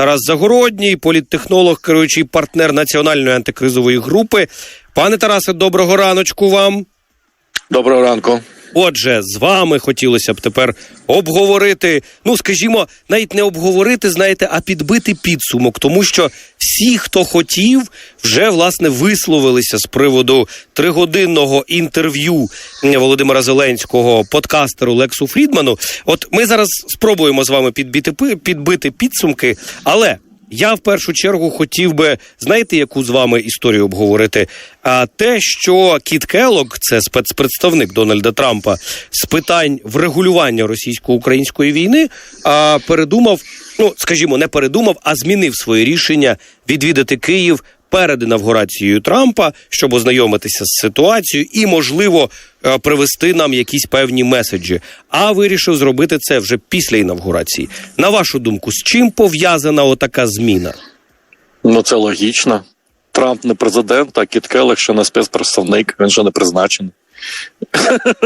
Тарас Загородній, політтехнолог, керуючий партнер національної антикризової групи. Пане Тарасе, доброго раночку вам. Доброго ранку. Отже, з вами хотілося б тепер обговорити. Ну, скажімо, навіть не обговорити, знаєте, а підбити підсумок, тому що всі, хто хотів, вже власне висловилися з приводу тригодинного інтерв'ю Володимира Зеленського подкастеру Лексу Фрідману. От ми зараз спробуємо з вами підбити підбити підсумки, але. Я в першу чергу хотів би, знаєте, яку з вами історію обговорити? А те, що Кіт Келок, це спецпредставник Дональда Трампа з питань врегулювання російсько-української війни, а передумав, ну скажімо, не передумав, а змінив своє рішення відвідати Київ перед інавгурацією Трампа, щоб ознайомитися з ситуацією і, можливо, е, привести нам якісь певні меседжі. А вирішив зробити це вже після інавгурації. На вашу думку, з чим пов'язана отака зміна? Ну це логічно. Трамп не президент, а Кіт Келех ще не спецпредставник, він ще не призначений.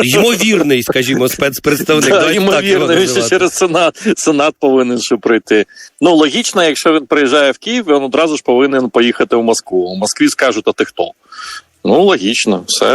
Ймовірний, скажімо, спецпредставник. Да, ймовірний, він ще через Сенат, Сенат повинен ще прийти. Ну, логічно, якщо він приїжджає в Київ, він одразу ж повинен поїхати в Москву. У Москві скажуть, а ти хто? Ну, логічно, все.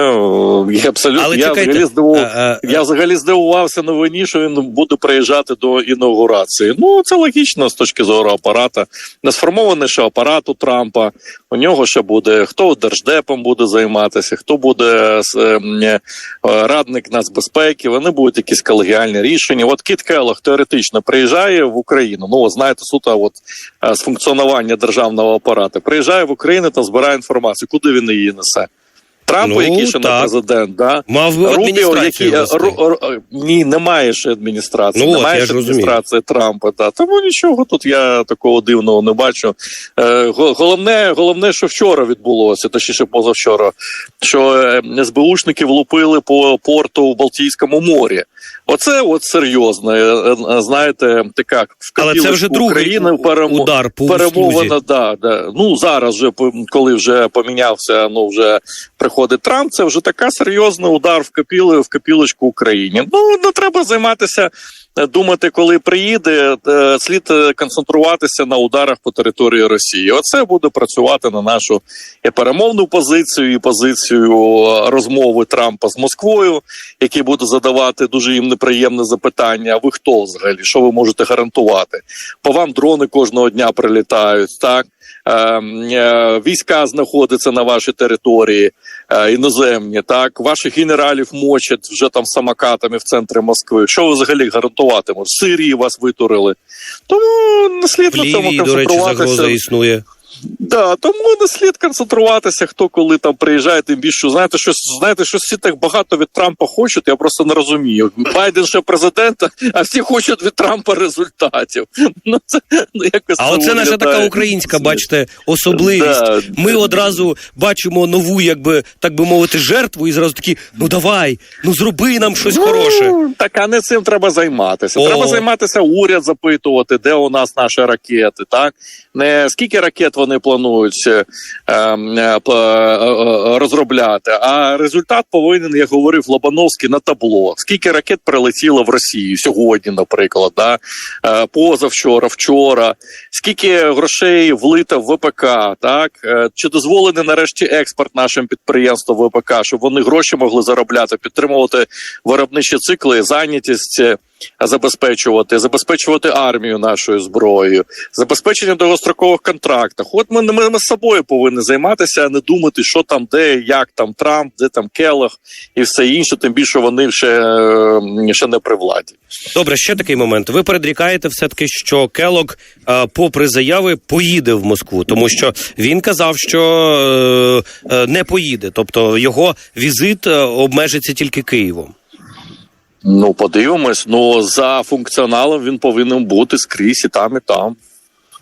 Я абсолютно Але я чекайте, взагалі здивув... а, а, я взагалі здивувався новині, що він буде приїжджати до інаугурації. Ну, це логічно з точки зору апарата. Не сформований ще апарат у Трампа. У нього ще буде хто держдепом буде займатися, хто буде е, е, радник нацбезпеки. Вони будуть якісь колегіальні рішення. От Кіт Келлог теоретично приїжджає в Україну. Ну, знаєте, суто от е, з функціонування державного апарату. Приїжджає в Україну та збирає інформацію. Куди він її несе? Трампу, Ну, який ще не президент, да Мав Рубіо, які який ру, ру- ні, немає ще адміністрації. Ну, немає от, ще адміністрації Трампа. Да. Тому нічого тут я такого дивного не бачу. Е, го- головне, головне, що вчора відбулося, точніше позавчора, що е, СБУшники влупили по порту в Балтійському морі. Оце от серйозно. е, е, Знаєте, така Але це вже другий України перемо... удар по перемовина. Да, да. Ну зараз же по- коли вже помінявся, ну вже приходить Трамп. Це вже така серйозний удар в капіли в капілочку Україні. Ну не треба займатися. Е, Думати, коли приїде, е, слід е, концентруватися на ударах по території Росії. Оце буде працювати на нашу перемовну позицію, і позицію розмови Трампа з Москвою, які буде задавати дуже їм неприємне запитання. Ви хто взагалі? Що ви можете гарантувати? По вам дрони кожного дня прилітають, так війська знаходяться на вашій території е, іноземні. Так ваших генералів мочать вже там самокатами в центрі Москви. Що ви взагалі гарантуватимете? В Сирії вас витурили. Тому не слід на цьому концентруватися. до речі, загроза існує. Да, тому не слід концентруватися, хто коли там приїжджає, тим більше знаєте, що знаєте, що всі так багато від Трампа хочуть. Я просто не розумію. Байден ще президент, а всі хочуть від Трампа результатів. Ну це ну, якось А оце наша така українська, бачите, особливість. Да. Ми одразу бачимо нову, якби так би мовити, жертву, і зразу такі: ну давай, ну зроби нам щось хороше. Ну, Так, а не цим треба займатися. О. Треба займатися уряд запитувати, де у нас наші ракети. Так не скільки ракет вони планують е, е, п- е, е, розробляти, а результат повинен, як говорив Лобановський, на табло. Скільки ракет прилетіло в Росію сьогодні, наприклад, да? позавчора, вчора, скільки грошей влито в ВПК, так чи дозволений нарешті експорт нашим підприємствам ВПК, щоб вони гроші могли заробляти, підтримувати виробничі цикли, зайнятість. Забезпечувати, забезпечувати армію нашою зброєю, забезпечення довгострокових контрактів. От ми, ми, ми з собою повинні займатися, а не думати, що там, де, як там Трамп, де там Келлог і все інше. Тим більше вони ще, е, ще не при владі. Добре, ще такий момент. Ви передрікаєте все таки, що Келок, е, попри заяви, поїде в Москву, тому що він казав, що е, не поїде, тобто його візит обмежиться тільки Києвом. Ну, подивимось. Ну за функціоналом він повинен бути скрізь і там, і там.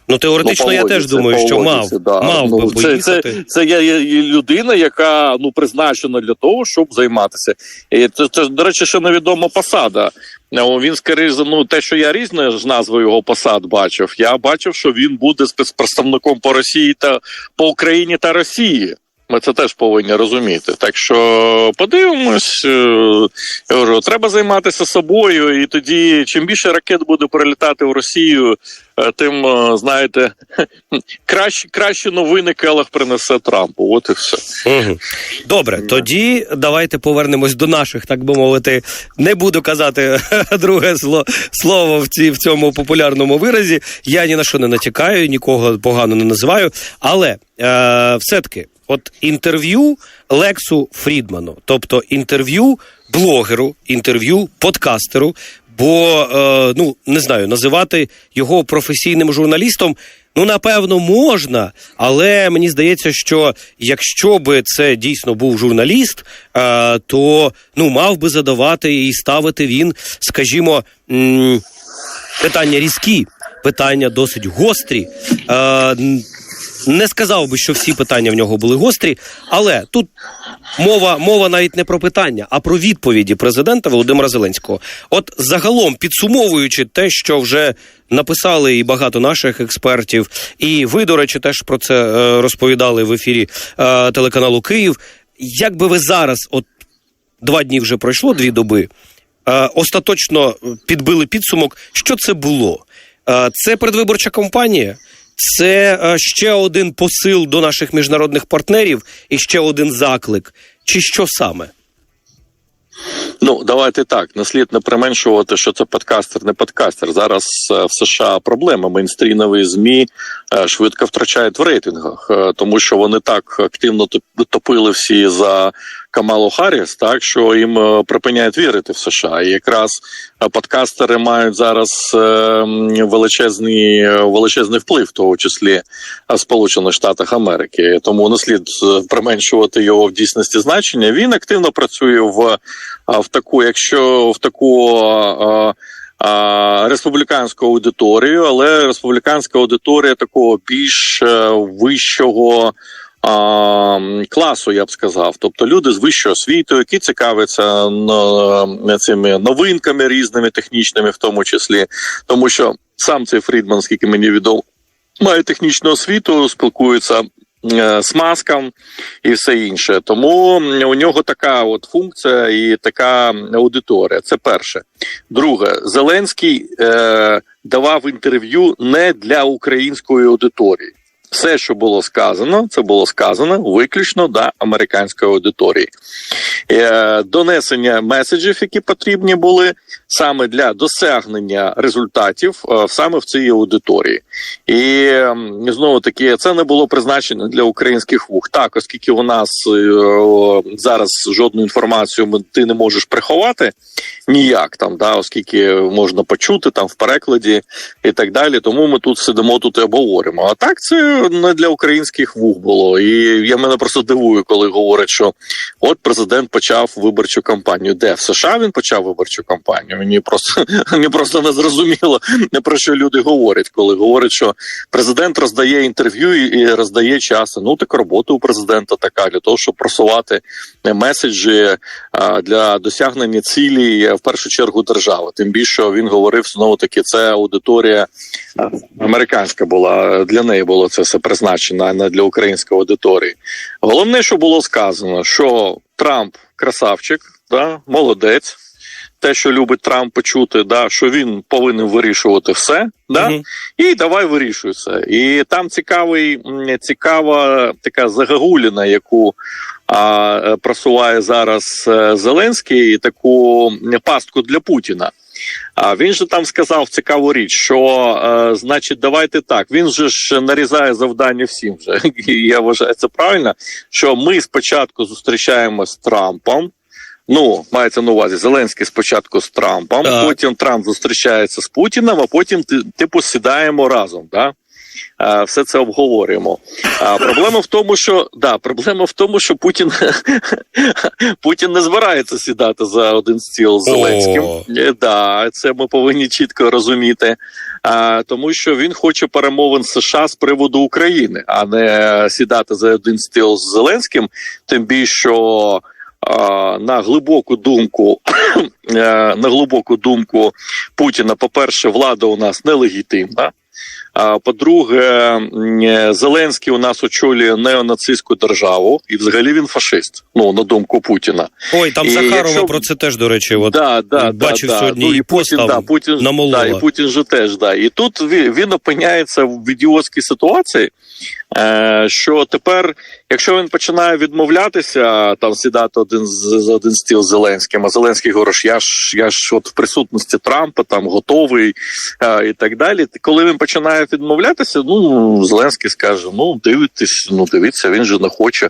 Ну теоретично, Ну, я теж думаю, що мав, да. мав ну, би це, поїхати. це, це є, людина, яка ну призначена для того, щоб займатися. І це, це до речі, ще невідома посада. Він скоріше ну те, що я різне ж назви його посад бачив. Я бачив, що він буде спецпредставником по Росії та по Україні та Росії. Ми це теж повинні розуміти. Так що подивимось. е, Я говорю, треба займатися собою, і тоді чим більше ракет буде прилітати в Росію, е, тим е, знаєте, краще, кращі новини Келах принесе Трампу. От і все. Угу. Добре, тоді давайте повернемось до наших, так би мовити. Не буду казати друге сло- слово в, ці, в цьому популярному виразі. Я ні на що не натякаю, нікого погано не називаю. Але е, все-таки, от інтерв'ю Лексу Фрідману, тобто інтерв'ю блогеру, інтерв'ю подкастеру. Бо е, ну не знаю, називати його професійним журналістом. Ну, напевно, можна, але мені здається, що якщо би це дійсно був журналіст, е, то ну мав би задавати і ставити він, скажімо, м, питання різкі, питання досить гострі. Е, не сказав би, що всі питання в нього були гострі, але тут мова, мова навіть не про питання, а про відповіді президента Володимира Зеленського. От загалом підсумовуючи те, що вже написали і багато наших експертів, і ви, до речі, теж про це е, розповідали в ефірі е, телеканалу Київ. Як би ви зараз, от два дні вже пройшло, дві доби, е, остаточно підбили підсумок, що це було? Це передвиборча кампанія. Це е, ще один посил до наших міжнародних партнерів і ще один заклик. Чи що саме? Ну, давайте так. Не слід не применшувати, що це подкастер, не подкастер. Зараз е, в США проблема. Мейнстрімові змі е, швидко втрачають в рейтингах, тому що вони так активно топ- топили всі за Камалу Харріс, так що їм е, припиняють вірити в США. І якраз е, подкастери мають зараз е, величезний величезний вплив, в тому числі в Сполучених Штатах Америки. Тому не слід применшувати його в дійсності значення. Він активно працює в, в таку, якщо в таку. Республіканську аудиторію, але республіканська аудиторія такого більш вищого класу, я б сказав. Тобто люди з вищою освітою, які цікавляться на, цими новинками різними технічними, в тому числі, тому що сам цей Фрідман, скільки мені відомо, має технічну освіту, спілкується е, з маском і все інше. Тому у нього така от функція і така аудиторія. Це перше. Друге, Зеленський е, давав інтерв'ю не для української аудиторії. Все, що було сказано, це було сказано виключно для американської аудиторії. Е, донесення меседжів, які потрібні були саме для досягнення результатів е, саме в цій аудиторії. І знову таки, це не було призначено для українських вух. Так, оскільки у нас е, зараз жодну інформацію ти не можеш приховати ніяк там, да, оскільки можна почути там в перекладі і так далі. Тому ми тут сидимо тут і обговоримо. А так це не для українських вух було. І я мене просто дивую, коли говорять, що от президент почав виборчу кампанію. Де в США він почав виборчу кампанію? Мені просто мені просто не зрозуміло про що люди говорять, коли говорять, що президент роздає інтерв'ю і, роздає часи. Ну так робота у президента така для того, щоб просувати е, меседжі для досягнення цілі е, в першу чергу держави. Тим більше він говорив знову таки, це аудиторія американська була для неї було це призначено, не для української аудиторії. Головне, що було сказано, що Трамп красавчик, да, молодець. Те, що любить Трамп почути, да, що він повинен вирішувати все, да, Мгм. і давай вирішуй це. І там цікавий, цікава така загагуліна, яку а, просуває зараз е, Зеленський, таку пастку для Путіна. А він же там сказав цікаву річ, що е, значить, давайте так. Він же ж нарізає завдання всім. Вже і я вважаю це правильно. Що ми спочатку зустрічаємо з Трампом. Ну, мається на увазі Зеленський спочатку з Трампом, Так. потім Трамп зустрічається з Путіним, а потім ти- типу сідаємо разом. Да? Все це обговорюємо. Проблема в тому, що да, проблема в тому, що Путін Путін не збирається сідати за один стіл з Зеленським. Е, Да, це ми повинні чітко розуміти. А, тому що він хоче перемовин США з приводу України, а не сідати за один стіл з Зеленським. Тим більше що на глибоку думку, е, на глибоку думку Путіна, по-перше, влада у нас нелегітимна. А по-друге, е, Зеленський у нас очолює неонацистську державу, і взагалі він фашист. Ну на думку Путіна. Ой, там І Захарова якщо- про це теж, до речі, от да, да, бачив да, сьогодні ну, і Путін, да, Путін, да, і Путін же теж да. І тут він, опиняється в ідіотській ситуації, що тепер, якщо він починає відмовлятися, там сідати один з один стіл з Зеленським, а Зеленський говорить, я ж я ж от в присутності Трампа там готовий е, і так далі. Коли він починає відмовлятися, ну Зеленський скаже: ну дивитесь, ну дивіться, він же не хоче.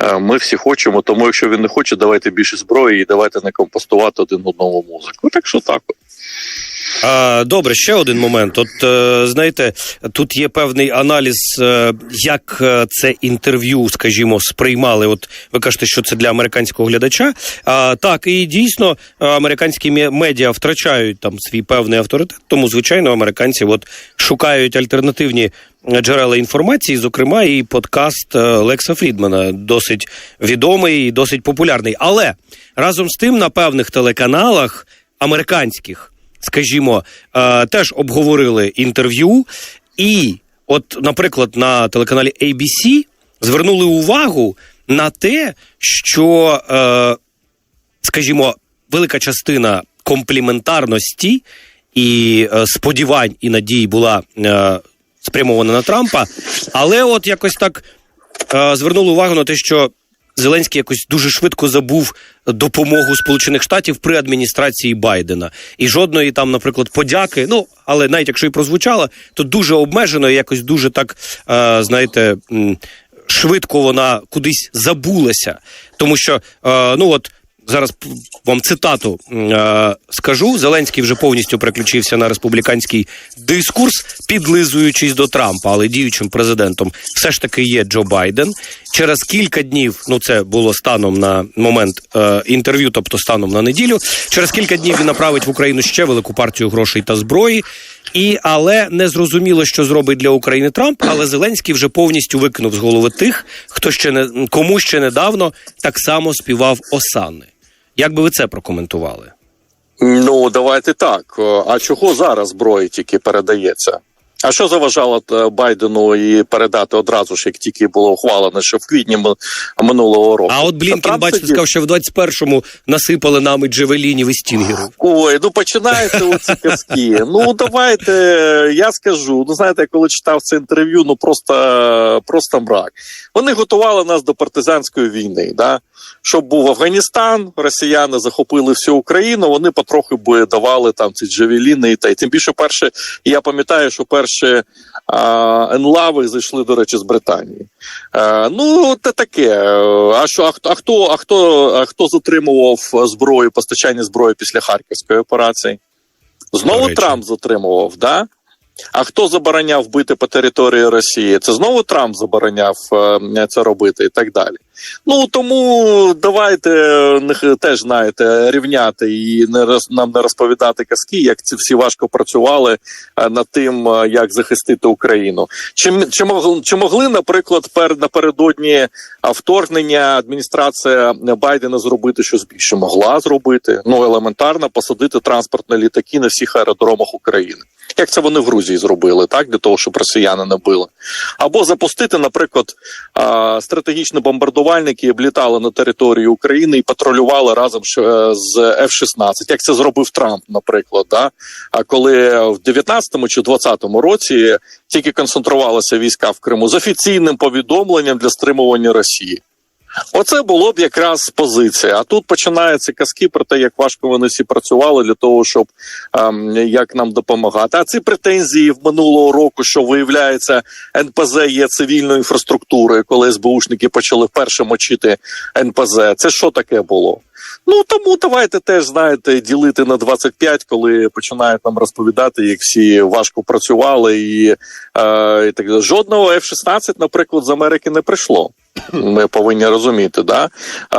Е, Ми всі хочемо, тому якщо він не хоче, давайте більше зброї і давайте не компостувати один одному музику. Так що так. Добре, ще один момент. От е, знаєте, тут є певний аналіз, е, як е, це інтерв'ю, скажімо, сприймали. От ви кажете, що це для американського глядача. А, так, і дійсно американські медіа втрачають там свій певний авторитет. Тому, звичайно, американці от шукають альтернативні джерела інформації, зокрема, і подкаст Лекса Фрідмана, досить відомий і досить популярний. Але разом з тим на певних телеканалах американських скажімо, е, теж обговорили інтерв'ю, і, от, наприклад, на телеканалі ABC звернули увагу на те, що, е, скажімо, велика частина компліментарності і е, сподівань і надій була спрямована на Трампа, але от якось так звернули увагу на те, що Зеленський якось дуже швидко забув допомогу Сполучених Штатів при адміністрації Байдена. І жодної там, наприклад, подяки. Ну, але навіть якщо і прозвучала, то дуже обмежено і якось дуже так, е, знаєте, швидко вона кудись забулася. Тому що, е, ну от. Зараз вам цитату е, скажу. Зеленський вже повністю переключився на республіканський дискурс, підлизуючись до Трампа, але діючим президентом все ж таки є Джо Байден. Через кілька днів, ну це було станом на момент е, інтерв'ю, тобто станом на неділю. Через кілька днів він направить в Україну ще велику партію грошей та зброї. І але не зрозуміло, що зробить для України Трамп. Але Зеленський вже повністю викинув з голови тих, хто ще не кому ще недавно так само співав осани. Як би ви це прокоментували? Ну давайте так. А чого зараз зброї тільки передається? А що заважало е, Байдену і передати одразу ж, як тільки було ухвалено, що в квітні минулого року? А от Блінкен, Трамп сказав, що в 21-му насипали нами джевелінів і стінгерів. Ой, ну починаєте оці казки. Ну давайте я скажу. Ну знаєте, я коли читав це інтерв'ю, ну просто, просто мрак. Вони готували нас до партизанської війни. Да? Щоб був Афганістан, росіяни захопили всю Україну. Вони потрохи би давали там ці джавеліни і та й тим більше, перше, я пам'ятаю, що перші а, енлави зайшли, до речі, з Британії. Е, ну, те таке. А що, а хто, а хто, а хто, а хто затримував зброю, постачання зброї після Харківської операції? Знову Трамп затримував, да? А хто забороняв бити по території Росії? Це знову Трамп забороняв е, це робити і так далі. Ну тому давайте теж знаєте рівняти і не роз, нам не розповідати казки, як ці всі важко працювали е, над тим, е, як захистити Україну. Чи, чи могли, чи могли, наприклад, пер напередодні вторгнення адміністрація Байдена зробити щось більше? Могла зробити. Ну елементарно посадити транспортні літаки на всіх аеродромах України. Як це вони в Грузії зробили, так для того, щоб росіяни не били, або запустити, наприклад, а, стратегічні бомбардувальники облітали на територію України і патрулювали разом е, з F-16, як це зробив Трамп, наприклад. Да? А коли в 19-му чи 20-му році тільки концентрувалися війська в Криму з офіційним повідомленням для стримування Росії. Оце було б якраз позиція. А тут починаються казки про те, як важко вони всі працювали для того, щоб ем, як нам допомагати. А ці претензії в минулого року, що виявляється, НПЗ є цивільною інфраструктурою, коли СБУшники почали вперше мочити НПЗ. Це що таке було? Ну тому давайте теж знаєте ділити на 25, коли починають нам розповідати, як всі важко працювали, і, е, і так жодного F-16, наприклад, з Америки не прийшло. Ми повинні розуміти, да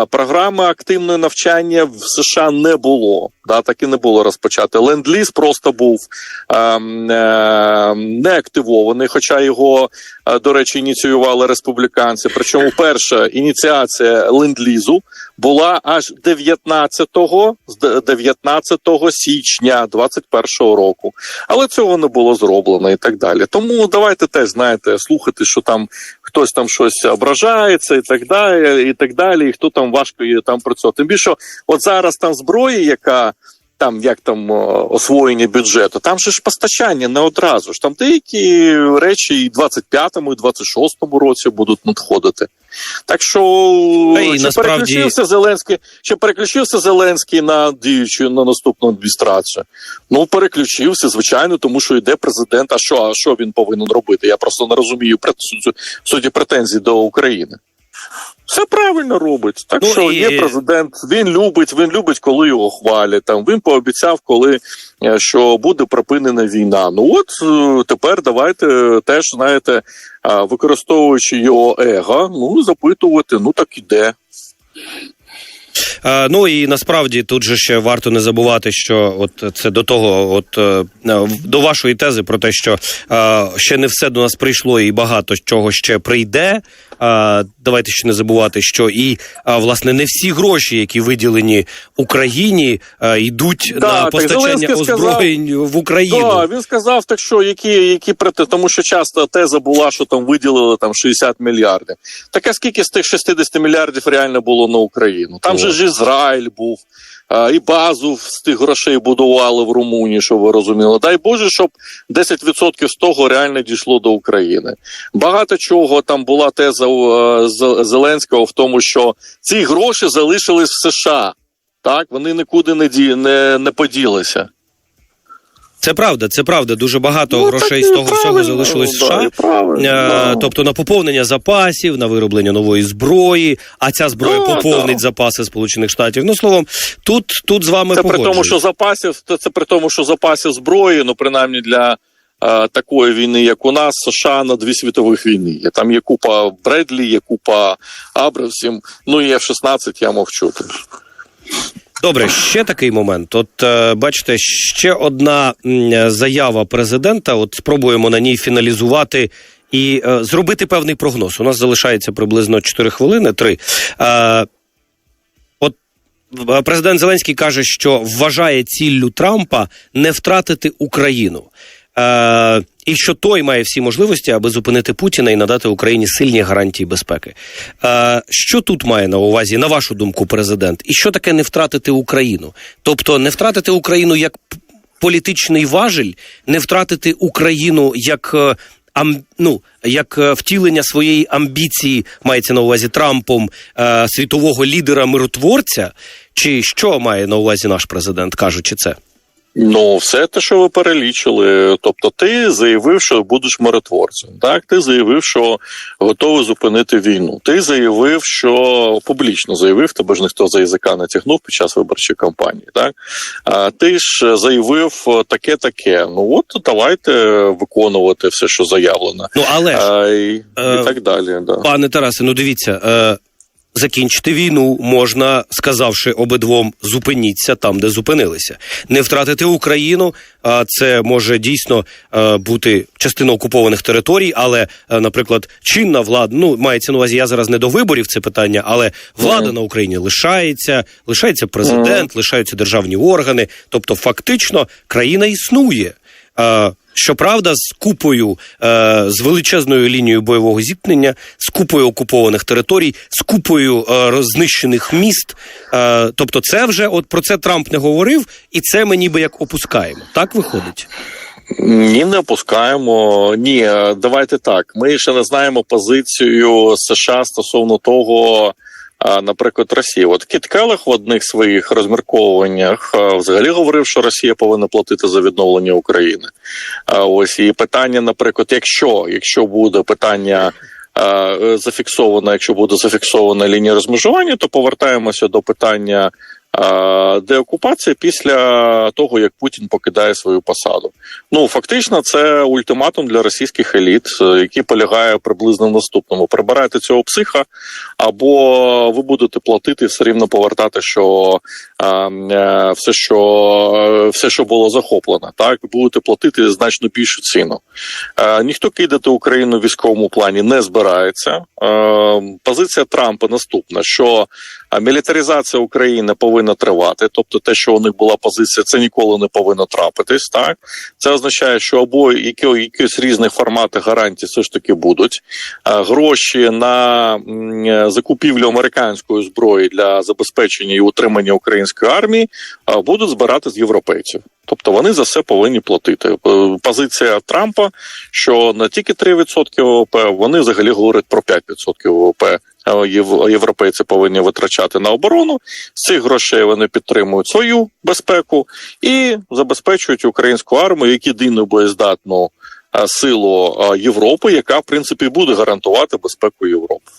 програми активного навчання в США не було. Да, так і не було розпочати. Ленд-ліз просто був ем, е, не активований, хоча його, е, до речі, ініціювали республіканці. Причому перша ініціація ленд-лізу була аж 19-го, 19 січня 21-го року. Але цього не було зроблено і так далі. Тому давайте теж знаєте, слухати, що там хтось там щось ображається, і так далі, і так далі, і хто там важко там працювати. Тим більше, от зараз там зброї, яка. Там як там освоєння бюджету, там же ж постачання не одразу ж. Там деякі речі і 25-му, і 26-му році будуть надходити. Так що Та чи насправді- переключився Зеленський, чи переключився Зеленський на діючу на наступну адміністрацію? Ну переключився, звичайно, тому що йде президент. А що, а що він повинен робити? Я просто не розумію суті претензій до України. Все правильно робить. Так Ну, що і- є президент, він любить, він любить, коли його хвалять. Там він пообіцяв, коли е, що буде припинена війна. Ну от е, тепер давайте теж знаєте, використовуючи його его, ну запитувати, ну так іде. Ну і насправді тут же ще варто не забувати, що от це до того, от е, до вашої тези про те, що ще не все до нас прийшло, і багато чого ще прийде. Давайте ще не забувати, що і власне не всі гроші, які виділені Україні, йдуть Да, на так постачання Зеленський сказав- озброєнь в Україну. Так, він сказав так, що які, які тому що часто теза була, що там виділили там 60 мільярдів. Так а скільки з тих 60 мільярдів реально було на Україну? Там О. же ж Ізраїль був. І базу з тих грошей будували в Румунії, щоб ви розуміли. Дай Боже, щоб 10% з того реально дійшло до України. Багато чого там була теза е, Зеленського в тому, що ці гроші залишились в США. Так, вони нікуди не ді не, не поділися. Це правда, це правда. Дуже багато Ну, грошей з того всього залишилось в США. правильно, Е. Тобто на поповнення запасів, на вироблення нової зброї, а ця зброя Да, поповнить да. запаси Сполучених Штатів. Ну словом, тут, тут з вами Це при тому, що запасів це, це при тому, що запасів зброї, ну принаймні для е, такої війни, як у нас, США на дві світових війни. Там є купа Бредлі, є купа Абрамсів, ну і F-16 я мовчу. Добре, ще такий момент. От е, бачите, ще одна заява президента. От спробуємо на ній фіналізувати. І е, зробити певний прогноз. У нас залишається приблизно 4 хвилини. 3. Е, от е, президент Зеленський каже, що вважає ціллю Трампа не втратити Україну. Е, і що той має всі можливості, аби зупинити Путіна і надати Україні сильні гарантії безпеки. Е, що тут має на увазі, на вашу думку, президент? І що таке не втратити Україну? Тобто не втратити Україну як політичний важель, не втратити Україну як. е, ну, як втілення своєї амбіції мається на увазі Трампом світового лідера миротворця, чи що має на увазі наш президент, кажучи це? Ну, все те, що ви перелічили. Тобто, ти заявив, що будеш миротворцем. Так, ти заявив, що готовий зупинити війну. Ти заявив, що публічно заявив, тебе ж ніхто за язика не тягнув під час виборчої кампанії. Так а ти ж заявив таке, таке. Ну от давайте виконувати все, що заявлено. Ну але ж, А, і, е, і так далі. Да. Пане Тарасе, ну дивіться, е, закінчити війну можна, сказавши обидвом, зупиніться там, де зупинилися. Не втратити Україну, а це може дійсно е, бути частина окупованих територій, але, е, наприклад, чинна влада, ну мається на увазі, я зараз не до виборів це питання, але влада Мгм. на Україні лишається, лишається президент, лишаються державні органи. Тобто, фактично, країна існує. Щоправда, з купою е, з величезною лінією бойового зіткнення, з купою окупованих територій, з купою е, рознищених міст. Е, тобто, це вже от про це Трамп не говорив, і це ми ніби як опускаємо. Так виходить. Ні, не опускаємо. Ні, е, давайте так. Ми ще не знаємо позицію США стосовно того. Наприклад, Росії. От Кіт в одних своїх розмірковуваннях взагалі говорив, що Росія повинна платити за відновлення України. Ось і питання, наприклад, якщо, якщо буде питання Зафіксована, якщо буде зафіксована лінія розмежування, то повертаємося до питання деокупація після того, як Путін покидає свою посаду. Ну фактично, це ультиматум для російських еліт, е, який полягає приблизно в наступному: прибирайте цього психа, або ви будете платити все рівно повертати, що е, е, все, що все, що було захоплено, так будете платити значно більшу ціну. Ніхто кидати Україну в військовому плані не збирається. Позиція Трампа наступна: що мілітаризація України повинна тривати, тобто те, що у них була позиція, це ніколи не повинно трапитись. Так це означає, що або які, якісь різні формати гарантій все ж таки будуть. Гроші на закупівлю американської зброї для забезпечення і утримання української армії будуть збирати з європейців. Тобто вони за все повинні платити. Е, Позиція Трампа, що не тільки 3% ВВП, вони взагалі говорять про 5% ВВП. Єв- Європейці повинні витрачати на оборону. З цих грошей вони підтримують свою безпеку і забезпечують українську армію як єдину боєздатну силу Європи, яка в принципі буде гарантувати безпеку Європи.